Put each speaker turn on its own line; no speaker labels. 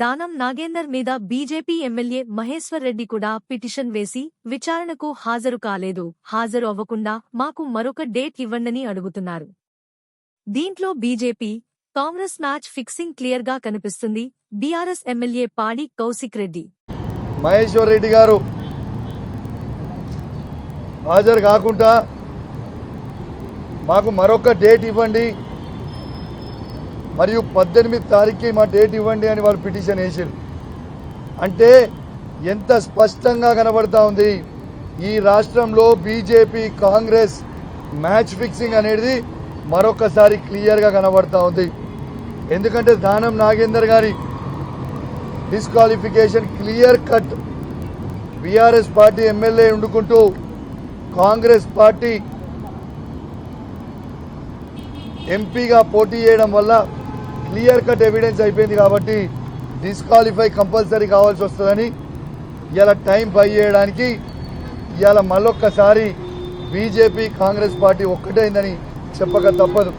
దానం నాగేందర్ మీద BJP MLA Maheshwar Reddy కూడా petition వేసి విచారణకు హాజరు కాలేదు. హాజరు అవ్వకుండా మాకు మరొక డేట్ ఇవ్వండని అడుగుతున్నారు. దీంట్లో బీజేపీ కాంగ్రెస్ మ్యాచ్ ఫిక్సింగ్ క్లియర్గా కనిపిస్తుంది. బీఆర్ఎస్ ఎమ్మెల్యే పాడి కౌశిక్ రెడ్డి.
మహేశ్వర్ రెడ్డి గారు హాజరు కాకుండా మాకు మరొక డేట్ ఇవ్వండి. మరియు పద్దెనిమిది తారీఖుకి మా డేట్ ఇవ్వండి అని వాళ్ళు పిటిషన్ వేసారు అంటే ఎంత స్పష్టంగా కనబడతా ఉంది ఈ రాష్ట్రంలో బీజేపీ కాంగ్రెస్ మ్యాచ్ ఫిక్సింగ్ అనేది మరొకసారి క్లియర్గా కనబడతా ఉంది. ఎందుకంటే దానం నాగేందర్ గారి disqualification clear cut. BRS party MLA ఉండుకుంటూ Congress party ఎంపీగా పోటీ చేయడం వల్ల క్లియర్ కట్ ఎవిడెన్స్ అయిపోయింది కాబట్టి డిస్క్వాలిఫై కంపల్సరీ కావాల్సి వస్తుందని ఇలా టైం పై చేయడానికి ఇవాళ మళ్ళొక్కసారి బీజేపీ కాంగ్రెస్ పార్టీ ఒక్కటైందని చెప్పక తప్పదు.